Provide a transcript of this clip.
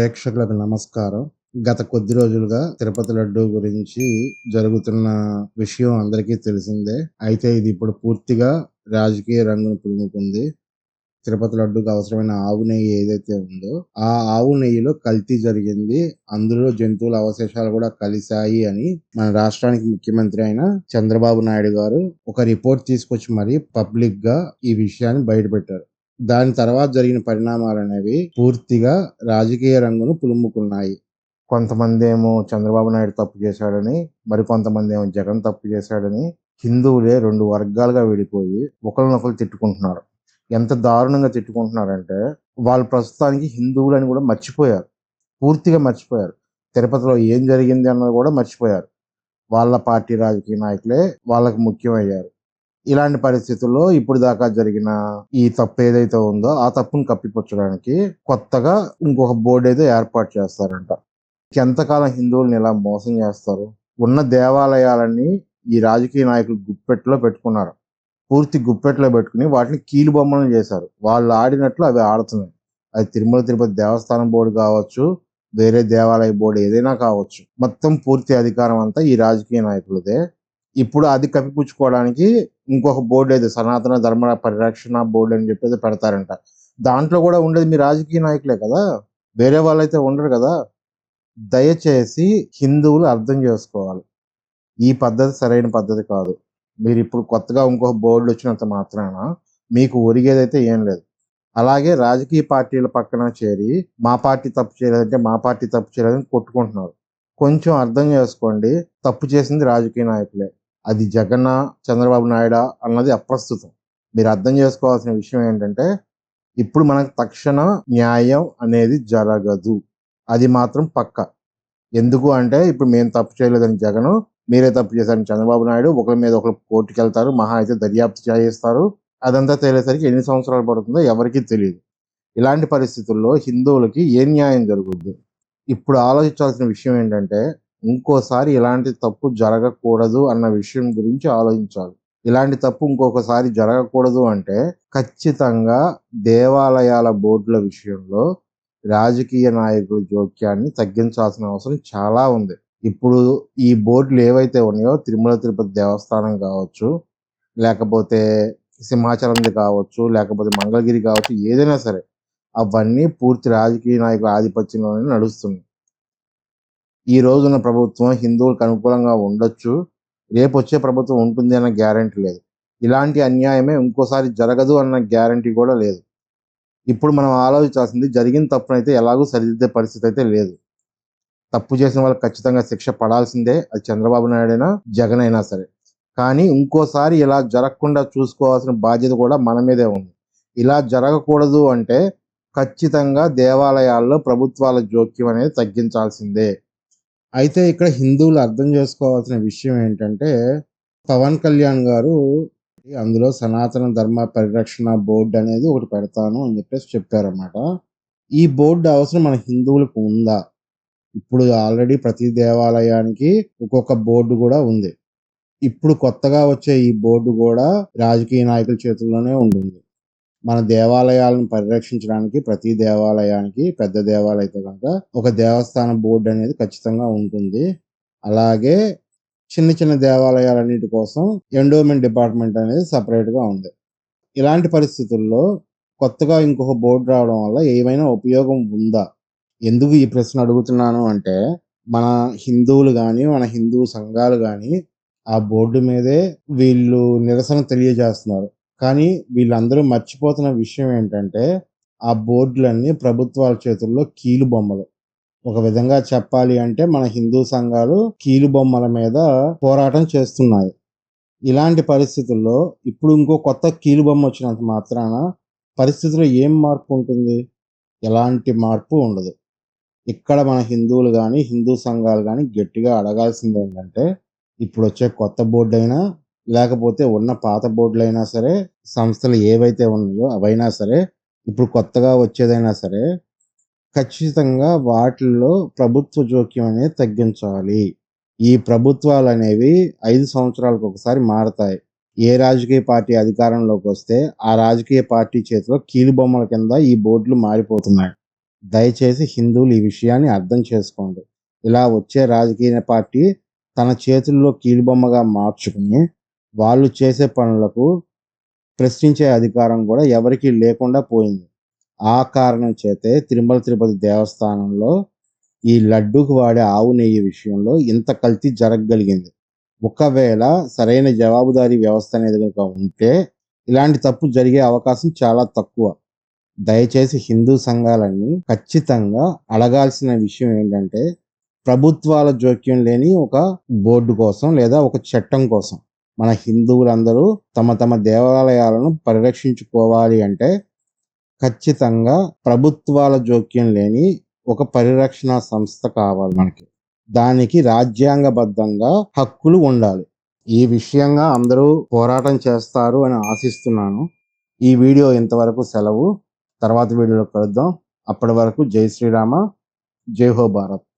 ప్రేక్షకులకు నమస్కారం. గత కొద్ది రోజులుగా తిరుపతి లడ్డు గురించి జరుగుతున్న విషయం అందరికీ తెలిసిందే. అయితే ఇది ఇప్పుడు పూర్తిగా రాజకీయ రంగును పులుముకుంది. తిరుపతి లడ్డుకు అవసరమైన ఆవు నెయ్యి ఏదైతే ఉందో ఆ ఆవు నెయ్యిలో కల్తీ జరిగింది. అందులో జంతువుల అవశేషాలు కూడా కలిశాయి అని మన రాష్ట్రానికి ముఖ్యమంత్రి అయిన చంద్రబాబు నాయుడు గారు ఒక రిపోర్ట్ తీసుకొచ్చి మరీ పబ్లిక్గా ఈ విషయాన్ని బయటపెట్టారు. దాని తర్వాత జరిగిన పరిణామాలు అనేవి పూర్తిగా రాజకీయ రంగును పులుముకున్నాయి. కొంతమంది ఏమో చంద్రబాబు నాయుడు తప్పు చేశాడని మరికొంతమంది ఏమో జగన్ తప్పు చేశాడని హిందువులే రెండు వర్గాలుగా విడిపోయి ఒకరినొకరు తిట్టుకుంటున్నారు. ఎంత దారుణంగా తిట్టుకుంటున్నారంటే వాళ్ళు ప్రస్తుతానికి హిందువులు అని కూడా మర్చిపోయారు. పూర్తిగా మర్చిపోయారు. తిరుపతిలో ఏం జరిగింది అన్నది కూడా మర్చిపోయారు. వాళ్ళ పార్టీ రాజకీయ నాయకులే వాళ్ళకి ముఖ్యమయ్యారు. ఇలాంటి పరిస్థితుల్లో ఇప్పుడు దాకా జరిగిన ఈ తప్పు ఏదైతే ఉందో ఆ తప్పును కప్పిపుచ్చడానికి కొత్తగా ఇంకొక బోర్డు అయితే ఏర్పాటు చేస్తారంట. ఎంతకాలం హిందువులను ఇలా మోసం చేస్తారు? ఉన్న దేవాలయాలన్నీ ఈ రాజకీయ నాయకులు గుప్పెట్లో పెట్టుకున్నారు. పూర్తి గుప్పెట్లో పెట్టుకుని వాటిని కీలు బొమ్మలను చేశారు. వాళ్ళు ఆడినట్లు అవి ఆడుతున్నాయి. అది తిరుమల తిరుపతి దేవస్థానం బోర్డు కావచ్చు వేరే దేవాలయ బోర్డు ఏదైనా కావచ్చు. మొత్తం పూర్తి అధికారం అంతా ఈ రాజకీయ నాయకులదే. ఇప్పుడు అది కప్పిపుచ్చుకోవడానికి ఇంకొక బోర్డు అయితే సనాతన ధర్మ పరిరక్షణ బోర్డు అని చెప్పేసి పెడతారంట. దాంట్లో కూడా ఉండేది మీ రాజకీయ నాయకులే కదా? వేరే వాళ్ళైతే ఉండరు కదా? దయచేసి హిందువులు అర్థం చేసుకోవాలి. ఈ పద్ధతి సరైన పద్ధతి కాదు. మీరు ఇప్పుడు కొత్తగా ఇంకొక బోర్డు వచ్చినంత మాత్రాన మీకు ఒరిగేదైతే ఏం లేదు. అలాగే రాజకీయ పార్టీల పక్కన చేరి మా పార్టీ తప్పు చేయలేదంటే మా పార్టీ తప్పు చేయలేదని కొట్టుకుంటున్నారు. కొంచెం అర్థం చేసుకోండి. తప్పు చేసింది రాజకీయ నాయకులే. అది జగన్న చంద్రబాబు నాయుడు అన్నది అప్రస్తుతం. మీరు అర్థం చేసుకోవాల్సిన విషయం ఏంటంటే ఇప్పుడు మనకు తక్షణ న్యాయం అనేది జరగదు. అది మాత్రం పక్క. ఎందుకు అంటే ఇప్పుడు మేము తప్పు చేయలేదని జగన్ మీరే తప్పు చేశారని చంద్రబాబు నాయుడు ఒకరి మీద ఒకరు కోర్టుకు వెళ్తారు మహా అయితే దర్యాప్తు చేస్తారు అదంతా తేలేసరికి ఎన్ని సంవత్సరాలు పడుతుందో ఎవరికీ తెలియదు ఇలాంటి పరిస్థితుల్లో హిందువులకి ఏ న్యాయం జరుగుద్ది? ఇప్పుడు ఆలోచించాల్సిన విషయం ఏంటంటే ఇంకోసారి ఇలాంటి తప్పు జరగకూడదు అన్న విషయం గురించి ఆలోచించాలి. ఇలాంటి తప్పు ఇంకొకసారి జరగకూడదు అంటే ఖచ్చితంగా దేవాలయాల బోర్డుల విషయంలో రాజకీయ నాయకుల జోక్యాన్ని తగ్గించాల్సిన అవసరం చాలా ఉంది. ఇప్పుడు ఈ బోర్డులు ఏవైతే ఉన్నాయో తిరుమల తిరుపతి దేవస్థానం కావచ్చు లేకపోతే సింహాచలంది కావచ్చు లేకపోతే మంగళగిరి కావచ్చు ఏదైనా సరే అవన్నీ పూర్తి రాజకీయ నాయకుల ఆధిపత్యంలోనే నడుస్తుంది ఈ రోజున ప్రభుత్వం హిందువులకు అనుకూలంగా ఉండొచ్చు. రేపు వచ్చే ప్రభుత్వం ఉంటుంది అన్న గ్యారంటీ లేదు. ఇలాంటి అన్యాయమే ఇంకోసారి జరగదు అన్న గ్యారంటీ కూడా లేదు. ఇప్పుడు మనం ఆలోచించాల్సింది జరిగిన తప్పునైతే ఎలాగూ సరిదిద్దే పరిస్థితి అయితే లేదు. తప్పు చేసిన వాళ్ళకి ఖచ్చితంగా శిక్ష పడాల్సిందే. అది చంద్రబాబు నాయుడైనా జగన్ అయినా సరే. కానీ ఇంకోసారి ఇలా జరగకుండా చూసుకోవాల్సిన బాధ్యత కూడా మన మీదే ఉంది. ఇలా జరగకూడదు అంటే ఖచ్చితంగా దేవాలయాల్లో ప్రభుత్వాల జోక్యం అనేది తగ్గించాల్సిందే. అయితే ఇక్కడ హిందువులు అర్థం చేసుకోవాల్సిన విషయం ఏంటంటే పవన్ కళ్యాణ్ గారు అందులో సనాతన ధర్మ పరిరక్షణ బోర్డు అనేది ఒకటి పెడతాను అని చెప్పేసి చెప్పారన్నమాట. ఈ బోర్డు అవసరం మన హిందువులకు ఉందా? ఇప్పుడు ఆల్రెడీ ప్రతి దేవాలయానికి ఒక్కొక్క బోర్డు కూడా ఉంది. ఇప్పుడు కొత్తగా వచ్చే ఈ బోర్డు కూడా రాజకీయ నాయకుల చేతుల్లోనే ఉంటుంది. మన దేవాలయాలను పరిరక్షించడానికి ప్రతి దేవాలయానికి పెద్ద దేవాలయం అయితే కనుక ఒక దేవస్థాన బోర్డు అనేది ఖచ్చితంగా ఉంటుంది. అలాగే చిన్న చిన్న దేవాలయాలన్నిటి కోసం ఎండోమెంట్ డిపార్ట్మెంట్ అనేది సపరేట్గా ఉంది. ఇలాంటి పరిస్థితుల్లో కొత్తగా ఇంకొక బోర్డు రావడం వల్ల ఏమైనా ఉపయోగం ఉందా? ఎందుకు ఈ ప్రశ్న అడుగుతున్నాను అంటే మన హిందువులు కానీ మన హిందూ సంఘాలు కానీ ఆ బోర్డు మీదే వీళ్ళు నిరసన తెలియజేస్తున్నారు. కానీ వీళ్ళందరూ మర్చిపోతున్న విషయం ఏంటంటే ఆ బోర్డులన్నీ ప్రభుత్వాల చేతుల్లో కీలు బొమ్మలు. ఒక విధంగా చెప్పాలి అంటే మన హిందూ సంఘాలు కీలు బొమ్మల మీద పోరాటం చేస్తున్నాయి. ఇలాంటి పరిస్థితుల్లో ఇప్పుడు ఇంకో కొత్త కీలు బొమ్మ వచ్చినంత మాత్రాన పరిస్థితిలో ఏం మార్పు ఉంటుంది? ఎలాంటి మార్పు ఉండదు. ఇక్కడ మన హిందువులు కానీ హిందూ సంఘాలు కానీ గట్టిగా అడగాల్సింది ఏంటంటే ఇప్పుడు వచ్చే కొత్త బోర్డు అయినా లేకపోతే ఉన్న పాత బోర్డులు అయినా సరే సంస్థలు ఏవైతే ఉన్నాయో అవైనా సరే ఇప్పుడు కొత్తగా వచ్చేదైనా సరే ఖచ్చితంగా వాటిల్లో ప్రభుత్వ జోక్యం అనేది తగ్గించాలి. ఈ ప్రభుత్వాలు అనేవి ఐదు సంవత్సరాలకు ఒకసారి మారతాయి. ఏ రాజకీయ పార్టీ అధికారంలోకి వస్తే ఆ రాజకీయ పార్టీ చేతిలో కీలుబొమ్మల కింద ఈ బోర్డులు మారిపోతున్నాయి. దయచేసి హిందువులు ఈ విషయాన్ని అర్థం చేసుకోండి. ఇలా వచ్చే రాజకీయ పార్టీ తన చేతుల్లో కీలుబొమ్మగా మార్చుకుని వాళ్ళు చేసే పనులకు ప్రశ్నించే అధికారం కూడా ఎవరికీ లేకుండా పోయింది. ఆ కారణం చేతే తిరుమల తిరుపతి దేవస్థానంలో ఈ లడ్డూకు వాడే ఆవు నెయ్యి విషయంలో ఇంత కల్తీ జరగగలిగింది. ఒకవేళ సరైన జవాబుదారీ వ్యవస్థ అనేది కనుక ఉంటే ఇలాంటి తప్పు జరిగే అవకాశం చాలా తక్కువ. దయచేసి హిందూ సంఘాలన్నీ ఖచ్చితంగా అడగాల్సిన విషయం ఏంటంటే ప్రభుత్వాల జోక్యం లేని ఒక బోర్డు కోసం లేదా ఒక చట్టం కోసం మన హిందువులందరూ తమ తమ దేవాలయాలను పరిరక్షించుకోవాలి అంటే ఖచ్చితంగా ప్రభుత్వాల జోక్యం లేని ఒక పరిరక్షణ సంస్థ కావాలి మనకి. దానికి రాజ్యాంగబద్ధంగా హక్కులు ఉండాలి. ఈ విషయంగా అందరూ పోరాటం చేస్తారు అని ఆశిస్తున్నాను. ఈ వీడియో ఇంతవరకు సెలవు. తర్వాత వీడియోలో కలుద్దాం. అప్పటి వరకు జై శ్రీరామ జై హో భారత్.